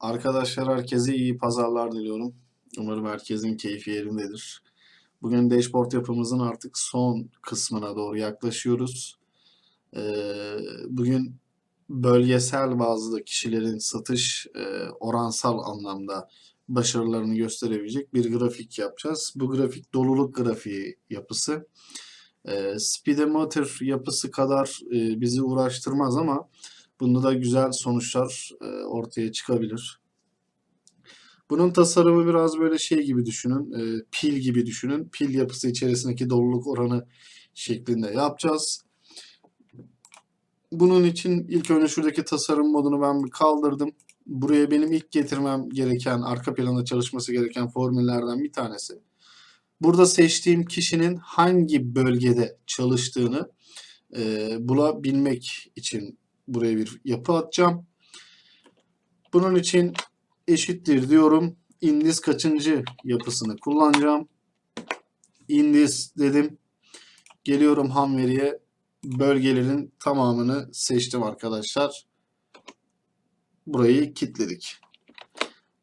Arkadaşlar herkese iyi pazarlar diliyorum. Umarım herkesin keyfi yerindedir. Bugün dashboard yapımızın artık son kısmına doğru yaklaşıyoruz. Ee, bugün bölgesel bazı kişilerin satış e, oransal anlamda başarılarını gösterebilecek bir grafik yapacağız. Bu grafik doluluk grafiği yapısı. E, speedometer yapısı kadar e, bizi uğraştırmaz ama bunda da güzel sonuçlar e, ortaya çıkabilir. Bunun tasarımı biraz böyle şey gibi düşünün, e, pil gibi düşünün. Pil yapısı içerisindeki doluluk oranı şeklinde yapacağız. Bunun için ilk önce şuradaki tasarım modunu ben bir kaldırdım. Buraya benim ilk getirmem gereken, arka planda çalışması gereken formüllerden bir tanesi. Burada seçtiğim kişinin hangi bölgede çalıştığını e, bulabilmek için buraya bir yapı atacağım. Bunun için eşittir diyorum. Indiz kaçıncı yapısını kullanacağım. Indiz dedim. Geliyorum ham veriye. Bölgelerin tamamını seçtim arkadaşlar. Burayı kilitledik.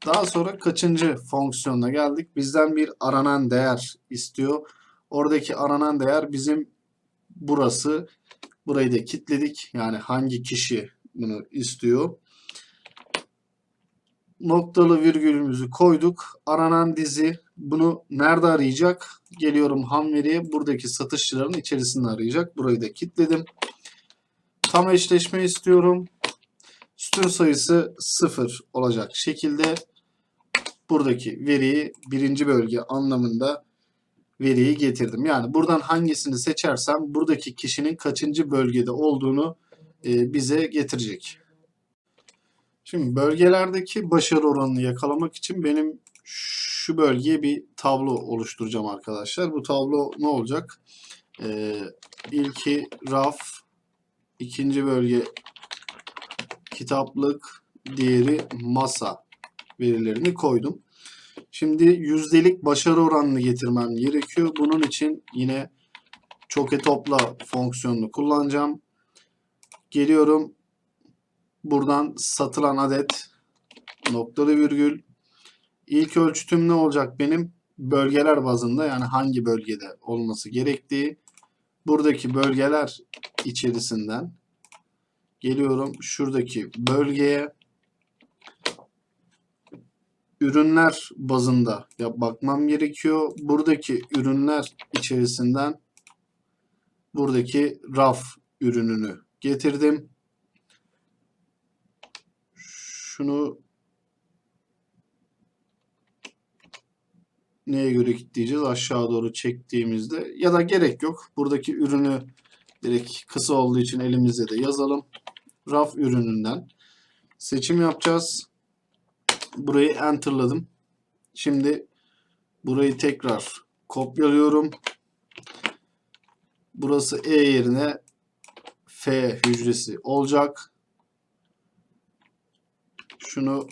Daha sonra kaçıncı fonksiyonuna geldik. Bizden bir aranan değer istiyor. Oradaki aranan değer bizim burası. Burayı da kilitledik. Yani hangi kişi bunu istiyor. Noktalı virgülümüzü koyduk. Aranan dizi bunu nerede arayacak? Geliyorum ham veriye. Buradaki satışçıların içerisinde arayacak. Burayı da kilitledim. Tam eşleşme istiyorum. Sütun sayısı 0 olacak şekilde buradaki veriyi birinci bölge anlamında veriyi getirdim. Yani buradan hangisini seçersem buradaki kişinin kaçıncı bölgede olduğunu e, bize getirecek. Şimdi bölgelerdeki başarı oranını yakalamak için benim şu bölgeye bir tablo oluşturacağım arkadaşlar. Bu tablo ne olacak? Ee, ilki raf, ikinci bölge kitaplık, diğeri masa verilerini koydum. Şimdi yüzdelik başarı oranını getirmem gerekiyor. Bunun için yine çoke topla fonksiyonunu kullanacağım. Geliyorum. Buradan satılan adet noktalı virgül. İlk ölçütüm ne olacak benim? Bölgeler bazında yani hangi bölgede olması gerektiği. Buradaki bölgeler içerisinden geliyorum şuradaki bölgeye ürünler bazında ya bakmam gerekiyor. Buradaki ürünler içerisinden buradaki raf ürününü getirdim. Şunu neye göre diyeceğiz aşağı doğru çektiğimizde ya da gerek yok. Buradaki ürünü direkt kısa olduğu için elimizde de yazalım. Raf ürününden seçim yapacağız. Burayı enterladım. Şimdi burayı tekrar kopyalıyorum. Burası E yerine F hücresi olacak. Şunu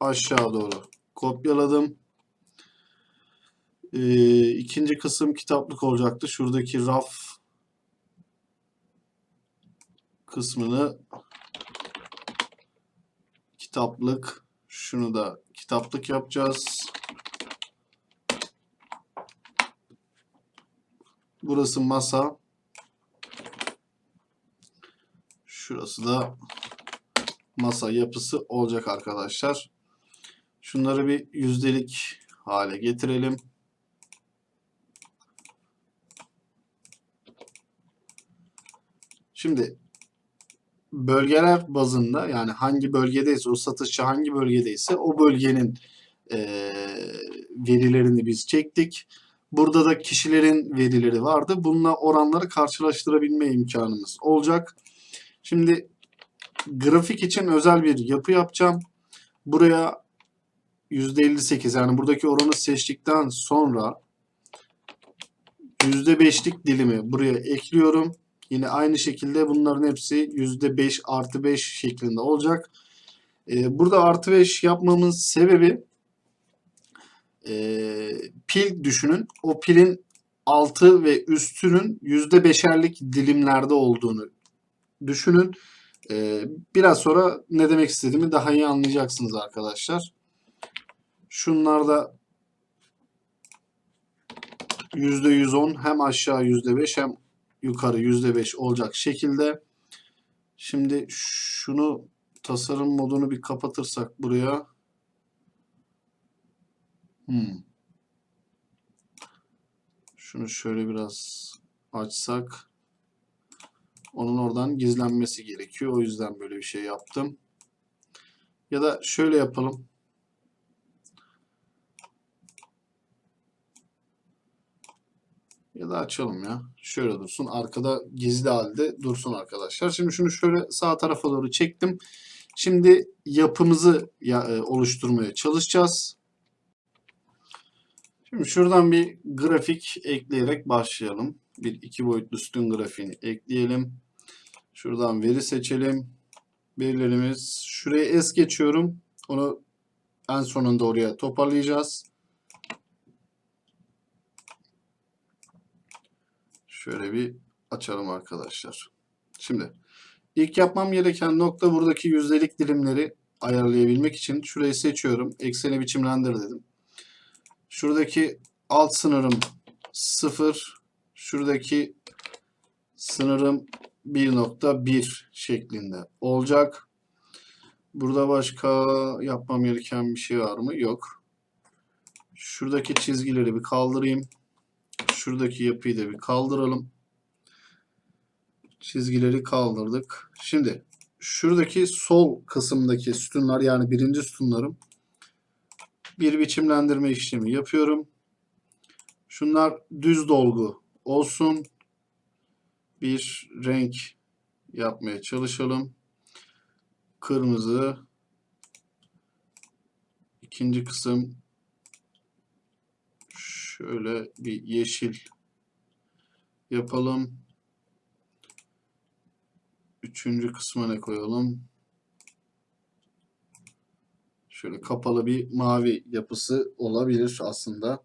aşağı doğru kopyaladım. Ee, ikinci kısım kitaplık olacaktı. Şuradaki raf kısmını kitaplık şunu da kitaplık yapacağız. Burası masa. Şurası da masa yapısı olacak arkadaşlar. Şunları bir yüzdelik hale getirelim. Şimdi bölgeler bazında yani hangi bölgedeyse o satışçı hangi bölgedeyse o bölgenin e, verilerini biz çektik. Burada da kişilerin verileri vardı. Bununla oranları karşılaştırabilme imkanımız olacak. Şimdi grafik için özel bir yapı yapacağım. Buraya %58 yani buradaki oranı seçtikten sonra %5'lik dilimi buraya ekliyorum. Yine aynı şekilde bunların hepsi %5 artı 5 şeklinde olacak. Ee, burada artı 5 yapmamın sebebi e, pil düşünün. O pilin altı ve üstünün %5'erlik dilimlerde olduğunu düşünün. Ee, biraz sonra ne demek istediğimi daha iyi anlayacaksınız arkadaşlar. Şunlarda %110 hem aşağı %5 hem yukarı %5 olacak şekilde. Şimdi şunu tasarım modunu bir kapatırsak buraya. Hmm. Şunu şöyle biraz açsak. Onun oradan gizlenmesi gerekiyor. O yüzden böyle bir şey yaptım. Ya da şöyle yapalım. Ya da açalım ya. Şöyle dursun. Arkada gizli halde dursun arkadaşlar. Şimdi şunu şöyle sağ tarafa doğru çektim. Şimdi yapımızı ya, e, oluşturmaya çalışacağız. Şimdi şuradan bir grafik ekleyerek başlayalım. Bir iki boyutlu sütun grafiğini ekleyelim. Şuradan veri seçelim. Verilerimiz. Şuraya es geçiyorum. Onu en sonunda oraya toparlayacağız. Şöyle bir açalım arkadaşlar. Şimdi ilk yapmam gereken nokta buradaki yüzdelik dilimleri ayarlayabilmek için şurayı seçiyorum. Ekseni biçimlendir dedim. Şuradaki alt sınırım 0. Şuradaki sınırım 1.1 şeklinde olacak. Burada başka yapmam gereken bir şey var mı? Yok. Şuradaki çizgileri bir kaldırayım. Şuradaki yapıyı da bir kaldıralım. Çizgileri kaldırdık. Şimdi şuradaki sol kısımdaki sütunlar yani birinci sütunlarım bir biçimlendirme işlemi yapıyorum. Şunlar düz dolgu olsun. Bir renk yapmaya çalışalım. Kırmızı. İkinci kısım şöyle bir yeşil yapalım. Üçüncü kısma ne koyalım? Şöyle kapalı bir mavi yapısı olabilir aslında.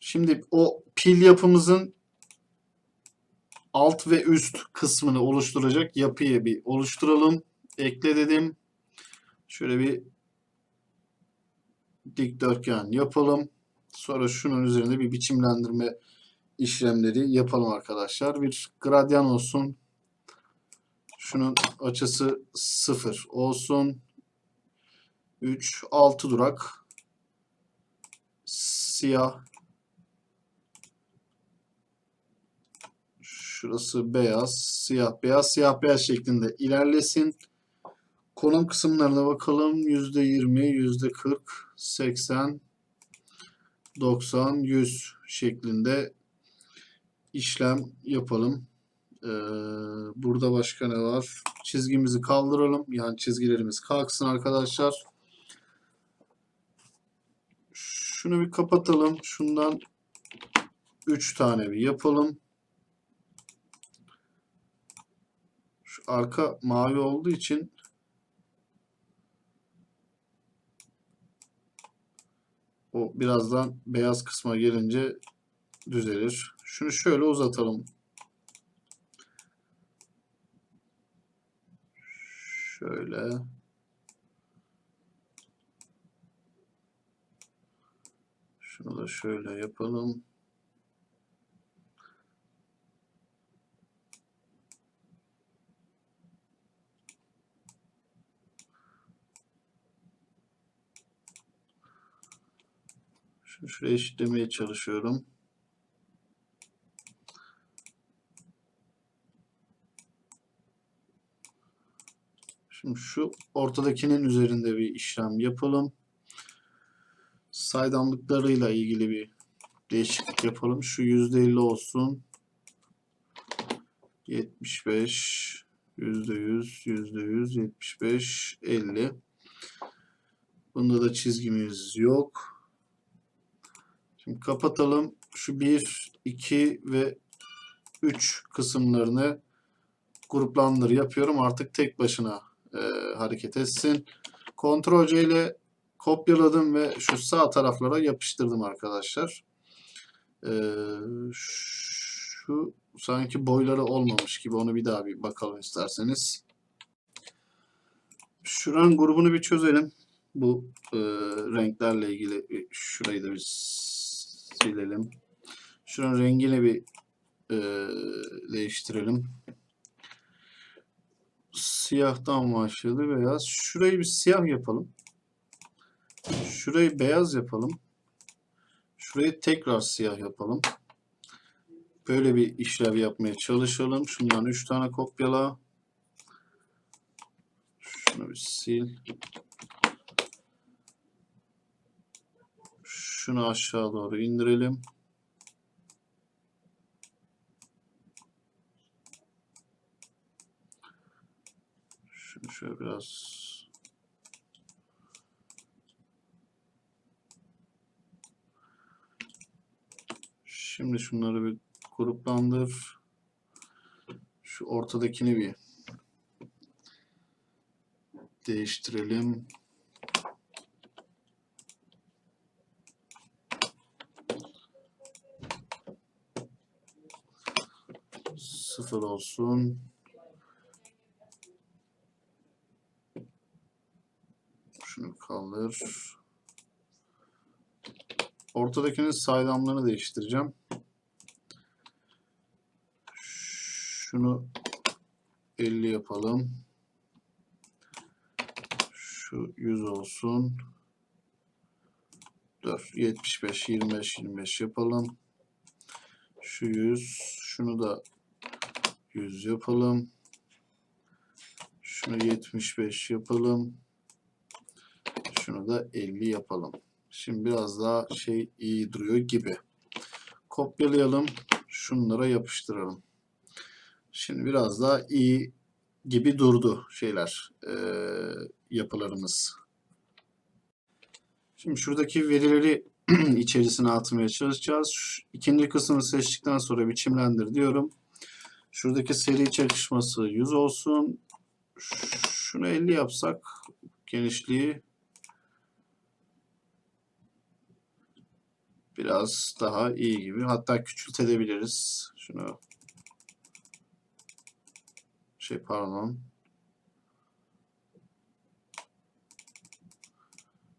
Şimdi o pil yapımızın alt ve üst kısmını oluşturacak yapıyı bir oluşturalım. Ekle dedim. Şöyle bir dikdörtgen yapalım. Sonra şunun üzerinde bir biçimlendirme işlemleri yapalım arkadaşlar. Bir gradyan olsun. Şunun açısı 0 olsun. 3, 6 durak. Siyah. Şurası beyaz, siyah, beyaz, siyah, beyaz şeklinde ilerlesin. Konum kısımlarına bakalım. %20, %40, 80, 90, 100 şeklinde işlem yapalım. Ee, burada başka ne var? Çizgimizi kaldıralım. Yani çizgilerimiz kalksın arkadaşlar. Şunu bir kapatalım. Şundan 3 tane bir yapalım. Şu arka mavi olduğu için o birazdan beyaz kısma gelince düzelir. Şunu şöyle uzatalım. Şöyle. Şunu da şöyle yapalım. Şuraya eşitlemeye çalışıyorum. Şimdi şu ortadakinin üzerinde bir işlem yapalım. Saydamlıklarıyla ilgili bir değişiklik yapalım. Şu %50 olsun. 75 %100 %100 75 50 Bunda da çizgimiz yok. Şimdi kapatalım. Şu 1, 2 ve 3 kısımlarını gruplandır yapıyorum. Artık tek başına e, hareket etsin. Ctrl C ile kopyaladım ve şu sağ taraflara yapıştırdım arkadaşlar. E, Şu sanki boyları olmamış gibi onu bir daha bir bakalım isterseniz. Şuranın grubunu bir çözelim. Bu e, renklerle ilgili şurayı da bir silelim. Şuranın rengini bir e, değiştirelim. Siyahtan başladı beyaz. Şurayı bir siyah yapalım. Şurayı beyaz yapalım. Şurayı tekrar siyah yapalım. Böyle bir işlev yapmaya çalışalım. Şundan 3 tane kopyala. Şunu bir sil. Şunu aşağı doğru indirelim. Şunu şöyle biraz Şimdi şunları bir gruplandır. Şu ortadakini bir değiştirelim. Sıfır olsun. Şunu kaldır. Ortadakinin saydamlarını değiştireceğim. Şunu 50 yapalım. Şu 100 olsun. Dur 75 25 25 yapalım. Şu 100 şunu da 100 yapalım. Şunu 75 yapalım. Şunu da 50 yapalım. Şimdi biraz daha şey iyi duruyor gibi. Kopyalayalım. Şunlara yapıştıralım. Şimdi biraz daha iyi gibi durdu şeyler, eee, yapılarımız. Şimdi şuradaki verileri içerisine atmaya çalışacağız. İkinci kısmı seçtikten sonra biçimlendir diyorum. Şuradaki seri çalışması 100 olsun. Şunu 50 yapsak genişliği biraz daha iyi gibi. Hatta küçültebiliriz. Şunu şey pardon.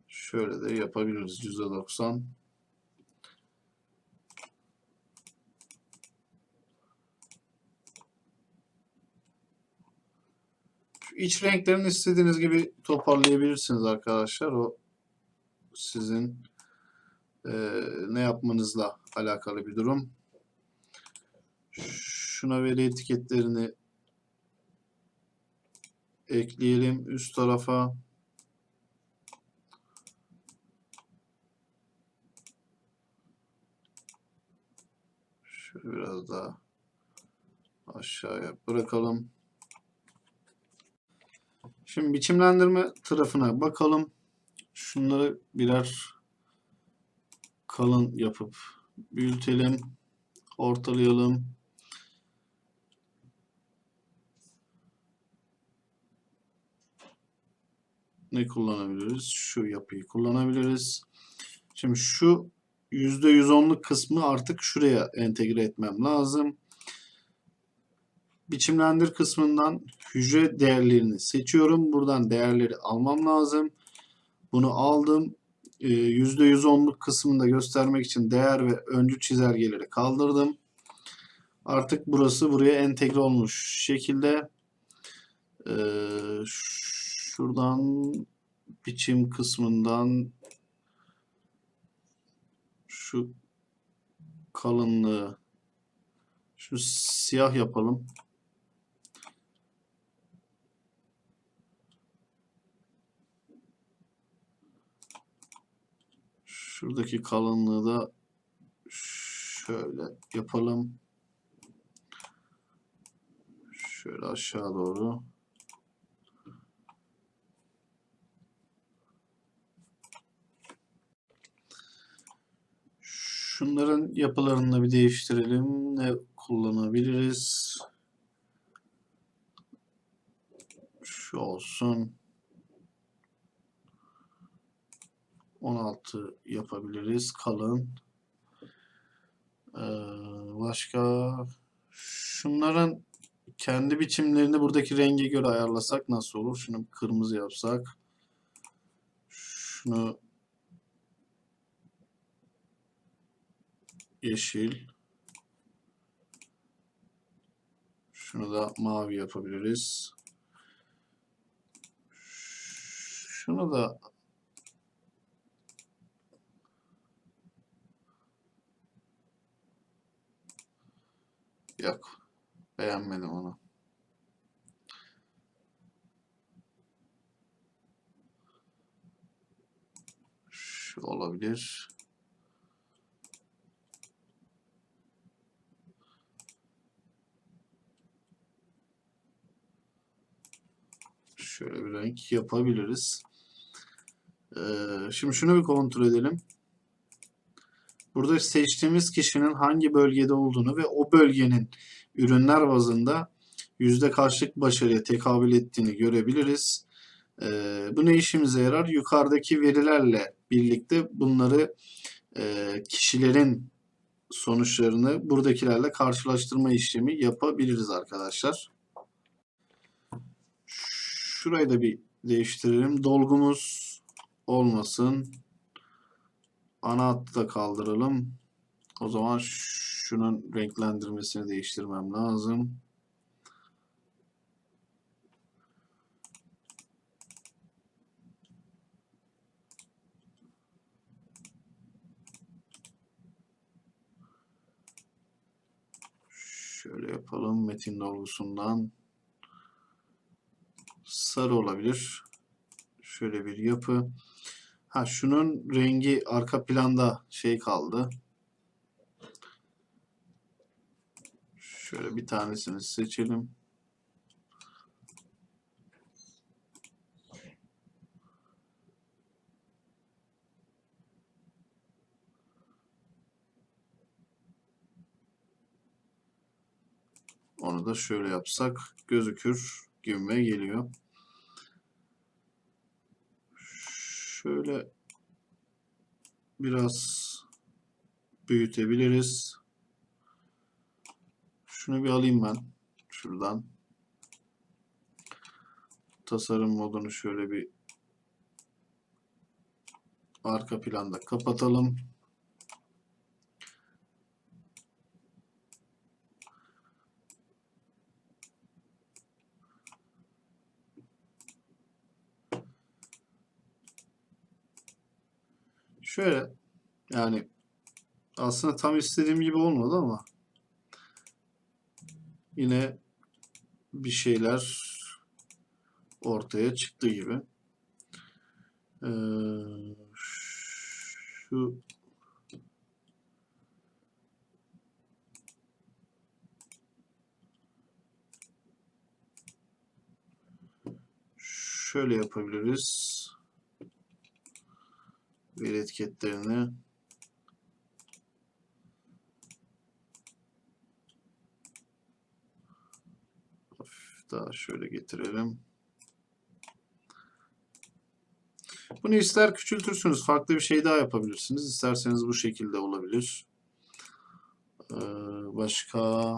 Şöyle de yapabiliriz. %90. Şu iç renklerini istediğiniz gibi toparlayabilirsiniz arkadaşlar. O sizin eee, ne yapmanızla alakalı bir durum. Şuna veri etiketlerini ekleyelim üst tarafa. Şöyle biraz daha aşağıya bırakalım. Şimdi biçimlendirme tarafına bakalım. Şunları birer kalın yapıp büyütelim, ortalayalım. Ne kullanabiliriz? Şu yapıyı kullanabiliriz. Şimdi şu %110'luk kısmı artık şuraya entegre etmem lazım. Biçimlendir kısmından hücre değerlerini seçiyorum. Buradan değerleri almam lazım. Bunu aldım. Ee, %110'luk kısmını da göstermek için değer ve öncü çizelgeleri kaldırdım. Artık burası buraya entegre olmuş şekilde. Ee, şuradan biçim kısmından şu kalınlığı şu siyah yapalım. Şuradaki kalınlığı da şöyle yapalım. Şöyle aşağı doğru. Şunların yapılarını da bir değiştirelim. Ne kullanabiliriz? Şu olsun. 16 yapabiliriz. Kalın. Ee, başka şunların kendi biçimlerini buradaki renge göre ayarlasak nasıl olur? Şunu kırmızı yapsak. Şunu yeşil. Şunu da mavi yapabiliriz. Şunu da yok. Beğenmedim onu. Şu olabilir. Şöyle bir renk yapabiliriz. Ee, şimdi şunu bir kontrol edelim. Burada seçtiğimiz kişinin hangi bölgede olduğunu ve o bölgenin ürünler bazında yüzde kaçlık başarıya tekabül ettiğini görebiliriz. Ee, bu ne işimize yarar? Yukarıdaki verilerle birlikte bunları e, kişilerin sonuçlarını buradakilerle karşılaştırma işlemi yapabiliriz arkadaşlar. Şurayı da bir değiştirelim. Dolgumuz olmasın. Ana hattı da kaldıralım. O zaman şunun renklendirmesini değiştirmem lazım. Şöyle yapalım. Metin dolgusundan sarı olabilir. Şöyle bir yapı. Ha şunun rengi arka planda şey kaldı. Şöyle bir tanesini seçelim. Onu da şöyle yapsak gözükür gibime geliyor. Şöyle biraz büyütebiliriz. Şunu bir alayım ben şuradan. Tasarım modunu şöyle bir arka planda kapatalım. Şöyle yani aslında tam istediğim gibi olmadı ama yine bir şeyler ortaya çıktı gibi. Ee, şu şöyle yapabiliriz. Veri etiketlerini daha şöyle getirelim. Bunu ister küçültürsünüz, farklı bir şey daha yapabilirsiniz. İsterseniz bu şekilde olabilir. Ee, başka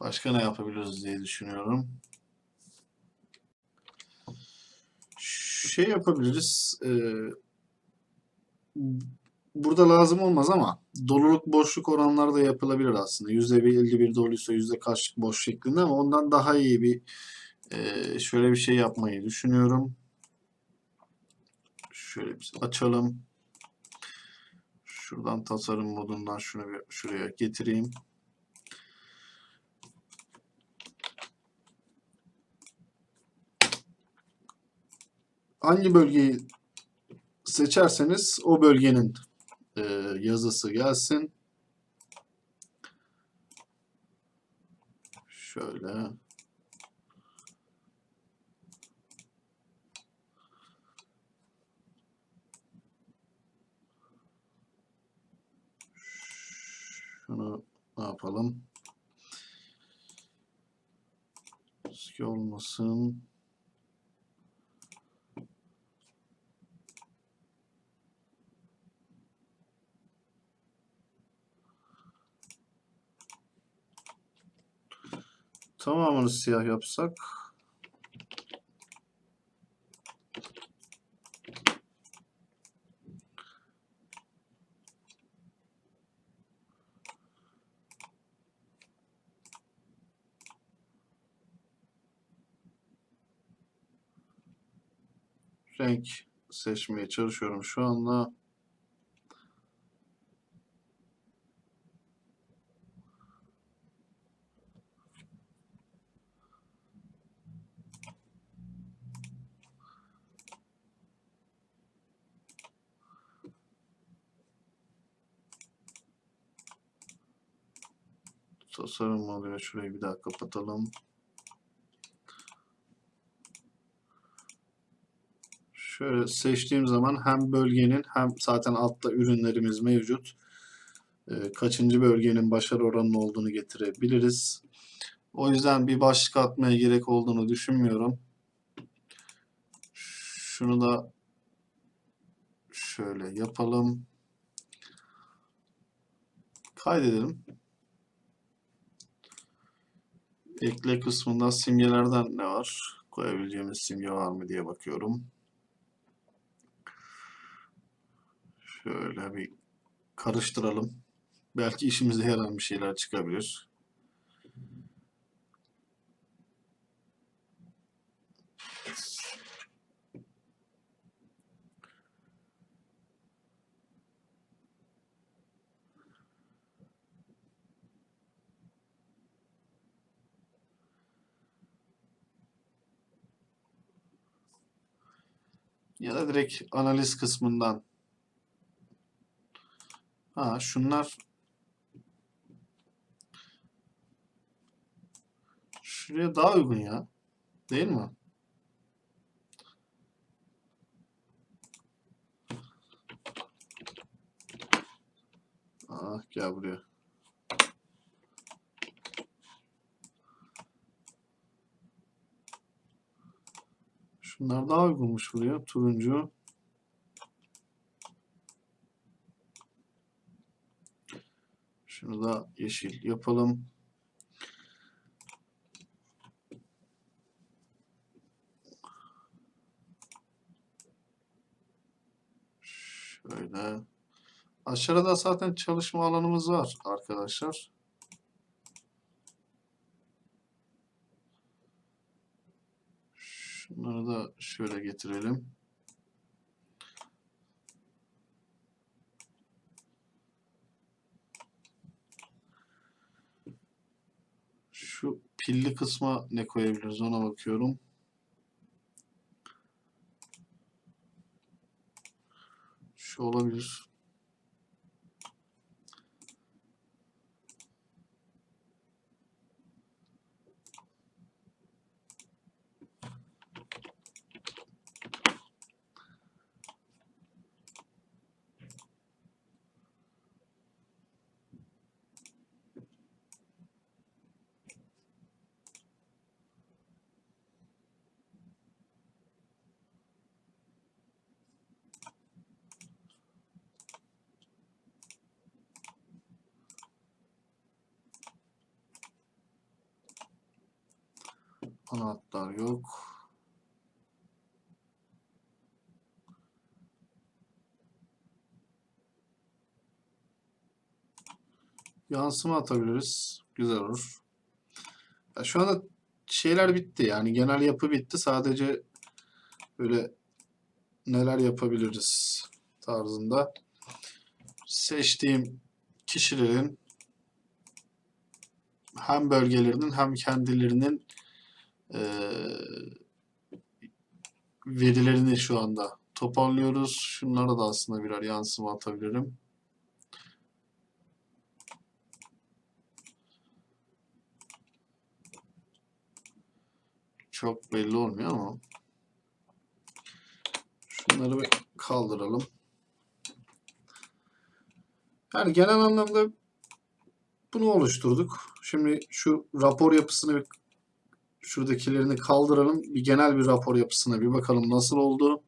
başka ne yapabiliriz diye düşünüyorum. Şey yapabiliriz. Ee, burada lazım olmaz ama doluluk boşluk oranları da yapılabilir aslında. %51 doluysa yüzde kaçlık boş şeklinde ama ondan daha iyi bir e, şöyle bir şey yapmayı düşünüyorum. Şöyle bir açalım. Şuradan tasarım modundan şunu bir şuraya getireyim. Hangi bölgeyi seçerseniz o bölgenin e, yazısı gelsin. Şöyle. Şunu ne yapalım? Riski olmasın. Tamamını siyah yapsak. renk seçmeye çalışıyorum şu anda. Oluyor. Şurayı bir daha kapatalım. Şöyle seçtiğim zaman hem bölgenin hem zaten altta ürünlerimiz mevcut. Ee, kaçıncı bölgenin başarı oranının olduğunu getirebiliriz. O yüzden bir başlık atmaya gerek olduğunu düşünmüyorum. Şunu da şöyle yapalım. Kaydedelim. Ekle kısmında simgelerden ne var? Koyabileceğimiz simge var mı diye bakıyorum. Şöyle bir karıştıralım. Belki işimize yarar bir şeyler çıkabilir. Ya da direkt analiz kısmından Ha şunlar şuraya daha uygun ya. Değil mi? Ah gel buraya. Şunlar daha uygunmuş buraya. Turuncu. Şunu da yeşil yapalım. Şöyle. Aşağıda zaten çalışma alanımız var arkadaşlar. Şunları da şöyle getirelim. Şu pilli kısma ne koyabiliriz ona bakıyorum. Şu olabilir. Anahtar yok. Yansıma atabiliriz. Güzel olur. Ya şu anda şeyler bitti. Yani genel yapı bitti. Sadece böyle neler yapabiliriz tarzında seçtiğim kişilerin hem bölgelerinin hem kendilerinin eee, verilerini şu anda toparlıyoruz. Şunlara da aslında birer yansıma atabilirim. Çok belli olmuyor ama şunları bir kaldıralım. Yani genel anlamda bunu oluşturduk. Şimdi şu rapor yapısını bir şuradakilerini kaldıralım. Bir genel bir rapor yapısına bir bakalım nasıl oldu.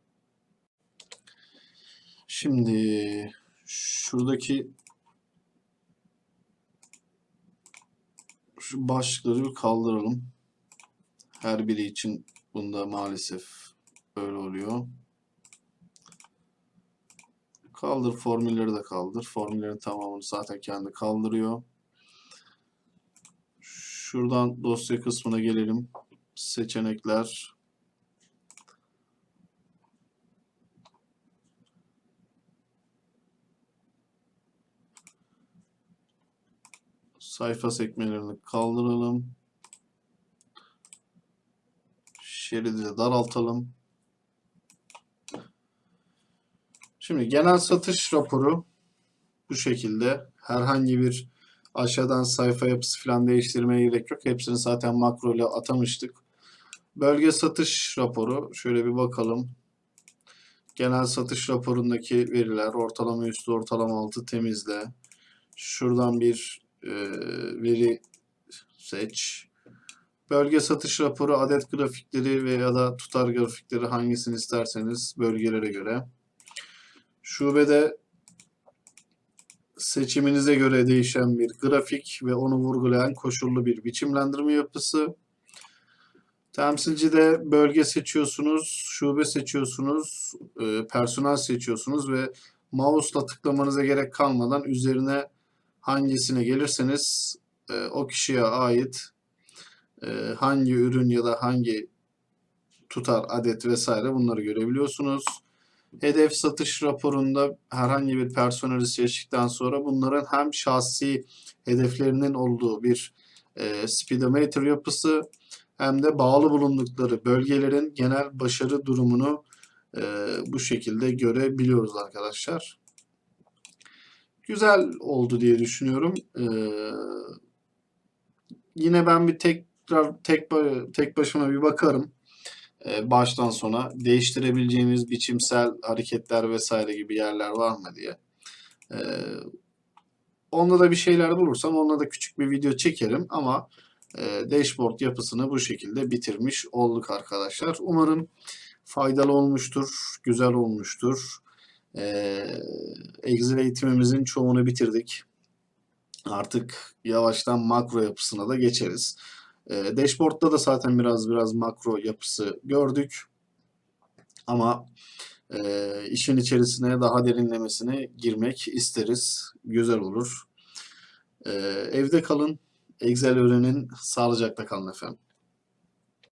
Şimdi şuradaki Şu başlıkları bir kaldıralım. Her biri için bunda maalesef öyle oluyor. Kaldır formülleri de kaldır. Formüllerin tamamını zaten kendi kaldırıyor. Şuradan dosya kısmına gelelim. Seçenekler. Sayfa sekmelerini kaldıralım. Şeridi daraltalım. Şimdi genel satış raporu bu şekilde. Herhangi bir aşağıdan sayfa yapısı falan değiştirmeye gerek yok. Hepsini zaten makro ile atamıştık. Bölge satış raporu. Şöyle bir bakalım. Genel satış raporundaki veriler ortalama üstü ortalama altı temizle. Şuradan bir e, veri seç. Bölge satış raporu adet grafikleri veya da tutar grafikleri hangisini isterseniz bölgelere göre. Şubede seçiminize göre değişen bir grafik ve onu vurgulayan koşullu bir biçimlendirme yapısı. Temsilcide bölge seçiyorsunuz, şube seçiyorsunuz, e, personel seçiyorsunuz ve mouse'la tıklamanıza gerek kalmadan üzerine hangisine gelirseniz e, o kişiye ait e, hangi ürün ya da hangi tutar, adet vesaire bunları görebiliyorsunuz. Hedef satış raporunda herhangi bir personeli seçtikten sonra bunların hem şahsi hedeflerinin olduğu bir e, speedometer yapısı hem de bağlı bulundukları bölgelerin genel başarı durumunu e, bu şekilde görebiliyoruz arkadaşlar. Güzel oldu diye düşünüyorum. E, yine ben bir tekrar tek tek başıma bir bakarım baştan sona değiştirebileceğimiz biçimsel hareketler vesaire gibi yerler var mı diye. E, onda da bir şeyler bulursam onunla da küçük bir video çekerim ama e, dashboard yapısını bu şekilde bitirmiş olduk arkadaşlar. Umarım faydalı olmuştur, güzel olmuştur. E, Excel eğitimimizin çoğunu bitirdik. Artık yavaştan makro yapısına da geçeriz. E, dashboard'da da zaten biraz biraz makro yapısı gördük. Ama e, işin içerisine daha derinlemesine girmek isteriz. Güzel olur. E, evde kalın. Excel öğrenin. Sağlıcakla kalın efendim.